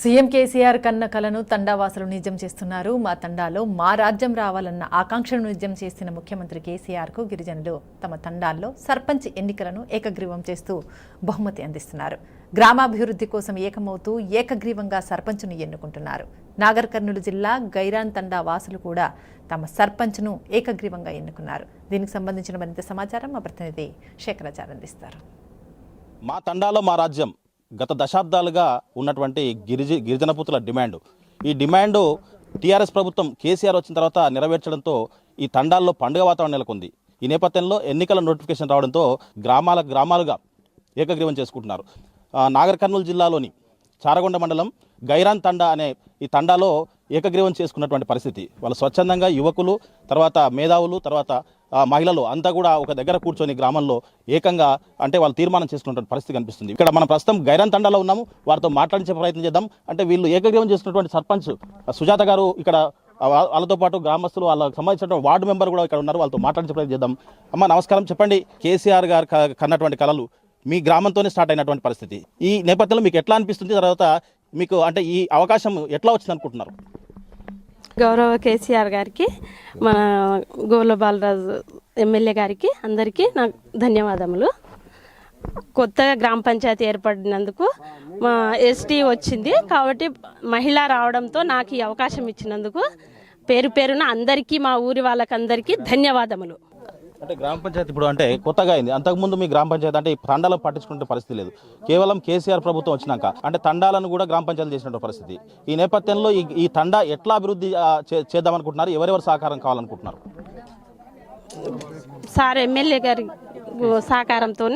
CM KCR కన్న కలను తండావాసులు నిజం చేస్తున్నారు. మా తండాలో మా రాజ్యం రావాలన్న ఆకాంక్షను నిజం చేసిన ముఖ్యమంత్రి కేసీఆర్కు గిరిజనులు తమ తండాల్లో సర్పంచ్ ఎన్నికలను ఏకగ్రీవం చేస్తూ బహుమతి అందిస్తున్నారు. గ్రామాభివృద్ధి కోసం ఏకమవుతూ ఏకగ్రీవంగా సర్పంచ్ను ఎన్నుకుంటున్నారు. నాగర్ కర్నూలు జిల్లా గైరాన్ తండా వాసులు కూడా తమ సర్పంచ్ను ఏకగ్రీవంగా ఎన్నుకున్నారు. దీనికి సంబంధించిన మరింత సమాచారం మా ప్రతినిధి శేఖరాచార్ అందిస్తారు. మా తండాలో మా రాజ్యం గత దశాబ్దాలుగా ఉన్నటువంటి గిరిజ గిరిజనపుతుల డిమాండ్. ఈ డిమాండ్ టీఆర్ఎస్ ప్రభుత్వం కేసీఆర్ వచ్చిన తర్వాత నెరవేర్చడంతో ఈ తండాల్లో పండుగ వాతావరణం నెలకొంది. ఈ నేపథ్యంలో ఎన్నికల నోటిఫికేషన్ రావడంతో గ్రామాల గ్రామాలుగా ఏకగ్రీవం చేసుకుంటున్నారు. నాగర్ కర్నూలు జిల్లాలోని చారగొండ మండలం గైరాన్ తండా అనే ఈ తండాలో ఏకగ్రీవం చేసుకున్నటువంటి పరిస్థితి. వాళ్ళు స్వచ్ఛందంగా యువకులు తర్వాత మేధావులు తర్వాత మహిళలు అంతా కూడా ఒక దగ్గర కూర్చొని గ్రామంలో ఏకంగా అంటే వాళ్ళు తీర్మానం చేసుకున్నటువంటి పరిస్థితి కనిపిస్తుంది. ఇక్కడ మనం ప్రస్తుతం గైరన్ తండాలో ఉన్నాము. వారితో మాట్లాడించే ప్రయత్నం చేద్దాం. అంటే వీళ్ళు ఏకగ్రీవం చేసినటువంటి సర్పంచ్ సుజాత గారు ఇక్కడ వాళ్ళతో పాటు గ్రామస్తులు వాళ్ళకి సంబంధించిన వార్డు మెంబర్ కూడా ఇక్కడ ఉన్నారు. వాళ్ళతో మాట్లాడించే ప్రయత్నం చేద్దాం. అమ్మ నమస్కారం. చెప్పండి. కేసీఆర్ గారు కన్నటువంటి కళలు మీ గ్రామంతోనే స్టార్ట్ అయినటువంటి పరిస్థితి. ఈ నేపథ్యంలో మీకు ఎట్లా అనిపిస్తుంది? తర్వాత మీకు అంటే ఈ అవకాశం ఎట్లా వచ్చింది అనుకుంటున్నారు గౌరవ కేసీఆర్ గారికి మన గోల బాలరాజు ఎమ్మెల్యే గారికి అందరికీ నాకు ధన్యవాదములు. కొత్తగా గ్రామ పంచాయతీ ఏర్పడినందుకు మా ఎస్టీ వచ్చింది కాబట్టి మహిళ రావడంతో నాకు ఈ అవకాశం ఇచ్చినందుకు పేరు పేరున అందరికీ మా ఊరి వాళ్ళకందరికీ ధన్యవాదములు. అంటే గ్రామ పంచాయతీ ఇప్పుడు అంటే కొత్తగా అయింది. అంతకుముందు మీ గ్రామ పంచాయతీ అంటే ఈ తండాలో పట్టించుకునే పరిస్థితి లేదు. కేవలం కేసీఆర్ ప్రభుత్వం వచ్చినాక అంటే తండాలను కూడా గ్రామ పంచాయతీ చేసిన పరిస్థితి. ఈ నేపథ్యంలో ఈ ఈ తండా ఎట్లా అభివృద్ధి చే- చేద్దామనుకుంటున్నారు? ఎవరెవరు సహకారం కావాలనుకుంటున్నారు? సార్ ఎమ్మెల్యే గారి సహకారంతో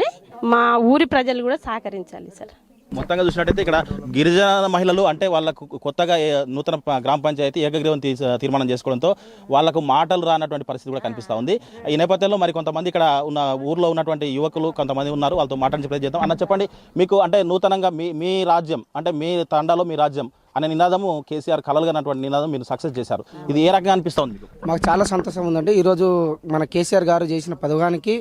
మా ఊరి ప్రజలు కూడా సహకరించాలి సార్. మొత్తంగా చూసినట్టయితే ఇక్కడ గిరిజన మహిళలు అంటే వాళ్ళకు కొత్తగా నూతన గ్రామ పంచాయతీ ఏకగ్రీవం తీర్మానం చేసుకోవడంతో వాళ్ళకు మాటలు రానటువంటి పరిస్థితి కూడా కనిపిస్తూ ఉంది. ఈ నేపథ్యంలో మరి కొంతమంది ఇక్కడ ఉన్న ఊర్లో ఉన్నటువంటి యువకులు కొంతమంది ఉన్నారు. వాళ్ళతో మాట్లాడి ప్రయత్నం చేద్దాం. అన్న చెప్పండి మీకు అంటే నూతనంగా మీ మీ రాజ్యం అంటే మీ తండాలో మీ రాజ్యం అనే నినాదము కేసీఆర్ కలలుగానటువంటి నినాదం మీరు సక్సెస్ చేశారు. ఇది ఏ రకంగా అనిపిస్తుంది మీకు? మాకు చాలా సంతోషం ఉందండి. ఈరోజు మన కేసీఆర్ గారు చేసిన పదవానికి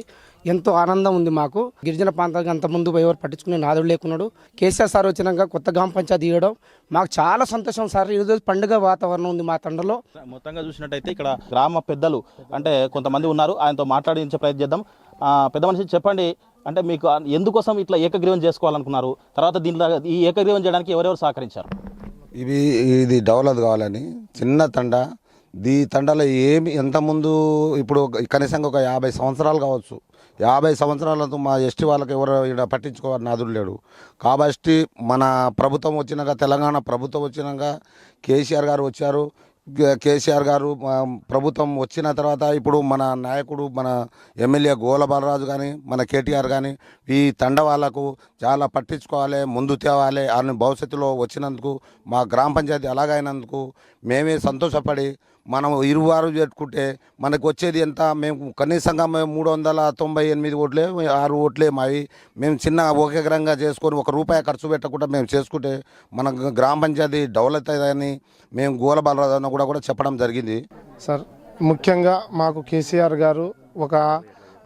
ఎంతో ఆనందం ఉంది మాకు. గిరిజన ప్రాంతానికి అంత ముందు ఎవరు పట్టించుకునే నాదుడు లేకున్నాడు. కేసీఆర్ సార్ వచ్చినాక కొత్త గ్రామ పంచాయతీ ఇవ్వడం మాకు చాలా సంతోషం సార్. ఈరోజు పండుగ వాతావరణం ఉంది మా తండలో. మొత్తంగా చూసినట్టయితే ఇక్కడ గ్రామ పెద్దలు అంటే కొంతమంది ఉన్నారు. ఆయనతో మాట్లాడించే ప్రయత్నం చేద్దాం. పెద్ద మనిషి చెప్పండి. అంటే మీకు ఎందుకోసం ఇట్లా ఏకగ్రీవం చేసుకోవాలనుకున్నారు? తర్వాత దీంట్లో ఈ ఏకగ్రీవం చేయడానికి ఎవరెవరు సహకరించారు? ఇవి ఇది డెవలప్ కావాలని చిన్న తండ. దీ తండలో ఏమి ఎంత ముందు ఇప్పుడు కనీసం కనీసంగా ఒక యాభై సంవత్సరాలు కావచ్చు. యాభై సంవత్సరాలతో మా ఎస్టీ వాళ్ళకి ఎవరు ఇక్కడ పట్టించుకోవాలని నాదుడు లేడు. కాబట్టి మన ప్రభుత్వం వచ్చినాక తెలంగాణ ప్రభుత్వం వచ్చినాక కేసీఆర్ గారు వచ్చారు. కేసీఆర్ గారు ప్రభుత్వం వచ్చిన తర్వాత ఇప్పుడు మన నాయకుడు మన ఎమ్మెల్యే గోల బలరాజు కానీ మన కేటీఆర్ కానీ ఈ తండవాళ్ళకు చాలా పట్టించుకోవాలి ముందు తేవాలి అని భవిష్యత్తులో వచ్చినందుకు మా గ్రామ పంచాయతీ అలాగైనందుకు మేమే సంతోషపడి మనం ఇరువారు పెట్టుకుంటే మనకు వచ్చేది ఎంత? మేము కనీసంగా మేము మూడు వందల తొంభై ఎనిమిది ఓట్లే ఆరు ఓట్లే మావి. మేము చిన్న ఒకేకరంగా చేసుకొని ఒక రూపాయి ఖర్చు పెట్టకుండా మేము చేసుకుంటే మన గ్రామ పంచాయతీ డెవలప్ అయ్యిందని మేము గోల బాలరాజు కూడా కూడా చెప్పడం జరిగింది. సార్ ముఖ్యంగా మాకు కేసీఆర్ గారు ఒక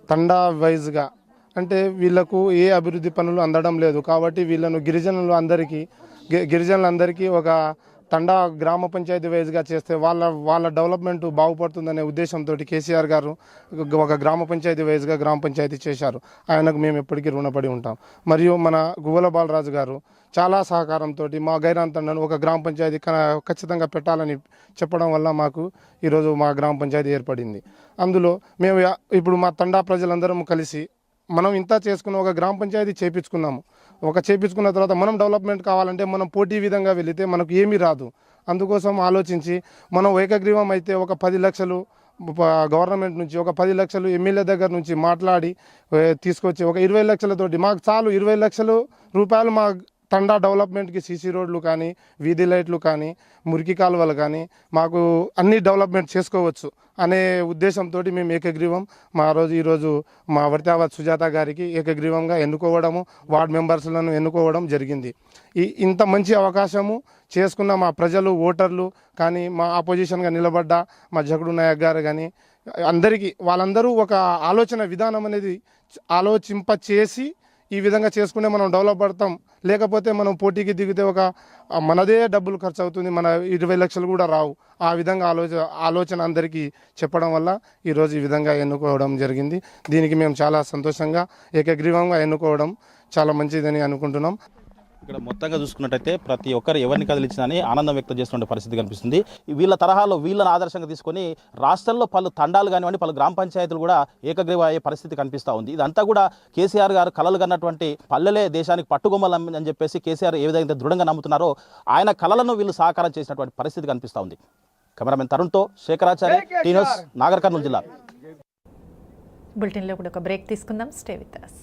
తండా వైజ్గా అంటే వీళ్ళకు ఏ అభివృద్ధి పనులు అందడం లేదు. కాబట్టి వీళ్ళను గిరిజనులు అందరికీ గి- గిరిజనులందరికీ ఒక తండా గ్రామ పంచాయతీ వైజ్గా చేస్తే వాళ్ళ వాళ్ళ డెవలప్మెంట్ బాగుపడుతుందనే ఉద్దేశంతో కేసీఆర్ గారు ఒక- గ్రామ పంచాయతీ వైజ్గా గ్రామ పంచాయతీ చేశారు. ఆయనకు మేము ఎప్పటికీ రుణపడి ఉంటాం. మరియు మన గువ్వల బాలరాజు గారు చాలా సహకారంతో మా గైరాన్ తండను ఒక గ్రామ పంచాయతీ ఖచ్చితంగా పెట్టాలని చెప్పడం వల్ల మాకు ఈరోజు మా గ్రామ పంచాయతీ ఏర్పడింది. అందులో మేము ఇప్పుడు మా తండా ప్రజలందరం కలిసి మనం ఇంత చేసుకున్న ఒక గ్రామ పంచాయతీ చేపించుకున్నాము. ఒక చేపించుకున్న తర్వాత మనం డెవలప్మెంట్ కావాలంటే మనం పోటీ విధంగా వెళితే మనకు ఏమీ రాదు. అందుకోసం ఆలోచించి మనం ఏకగ్రీవం అయితే ఒక పది లక్షలు గవర్నమెంట్ నుంచి ఒక పది లక్షలు ఎమ్మెల్యే దగ్గర నుంచి మాట్లాడి తీసుకొచ్చి ఒక ఇరవై లక్షలతోటి మాకు చాలు ఇరవై లక్షలు రూపాయలు మా తండా డెవలప్మెంట్కి సీసీ రోడ్లు కానీ వీధి లైట్లు కానీ మురికి కాలువలు కానీ మాకు అన్ని డెవలప్మెంట్ చేసుకోవచ్చు అనే ఉద్దేశంతో మేము ఏకగ్రీవం. మా రోజు ఈరోజు మా వర్తావత్ సుజాత గారికి ఏకగ్రీవంగా ఎన్నుకోవడము వార్డ్ మెంబర్స్లను ఎన్నుకోవడం జరిగింది. ఈ ఇంత మంచి అవకాశము చేసుకున్న మా ప్రజలు ఓటర్లు కానీ మా ఆపోజిషన్గా నిలబడ్డ మా జగడు నాయక్ గారు కానీ అందరికీ వాళ్ళందరూ ఒక ఆలోచన విధానం అనేది ఆలోచింప చేసి ఈ విధంగా చేసుకునే మనం డెవలప్ పడతాం. లేకపోతే మనం పోటీకి దిగితే ఒక మనదే డబ్బులు ఖర్చు అవుతుంది. మన ఇరవై లక్షలు కూడా రావు. ఆ విధంగా ఆలోచన ఆలోచన అందరికీ చెప్పడం వల్ల ఈరోజు ఈ విధంగా ఎన్నుకోవడం జరిగింది. దీనికి మేము చాలా సంతోషంగా ఏకగ్రీవంగా ఎన్నుకోవడం చాలా మంచిదని అనుకుంటున్నాం. ఇక్కడ మొత్తంగా చూసుకున్నట్టయితే ప్రతి ఒక్కరు ఎవరిని కదిలించినని ఆనందం వ్యక్తం చేస్తున్న పరిస్థితి కనిపిస్తుంది. వీళ్ళ తరహాలో వీళ్ళని ఆదర్శంగా తీసుకొని రాష్ట్రంలో పలు తండాలు కానివ్వండి పలు గ్రామ పంచాయతీలు కూడా ఏకగ్రీవ అయ్యే పరిస్థితి కనిపిస్తూ ఉంది. ఇదంతా కూడా కేసీఆర్ గారు కలలు కన్నటువంటి పల్లెలే దేశానికి పట్టుకొమ్మలు అని చెప్పేసి కేసీఆర్ ఏ విధంగా దృఢంగా నమ్ముతున్నారో ఆయన కలలను వీళ్ళు సాకారం చేసినటువంటి పరిస్థితి కనిపిస్తూ ఉంది. కెమెరామెన్ తరుణ్తో శేఖరాచారి టీనోస్ నాగర్ కర్నూలు జిల్లా. బులెటిన్లో కూడా ఒక బ్రేక్ తీసుకుందాం. Stay with us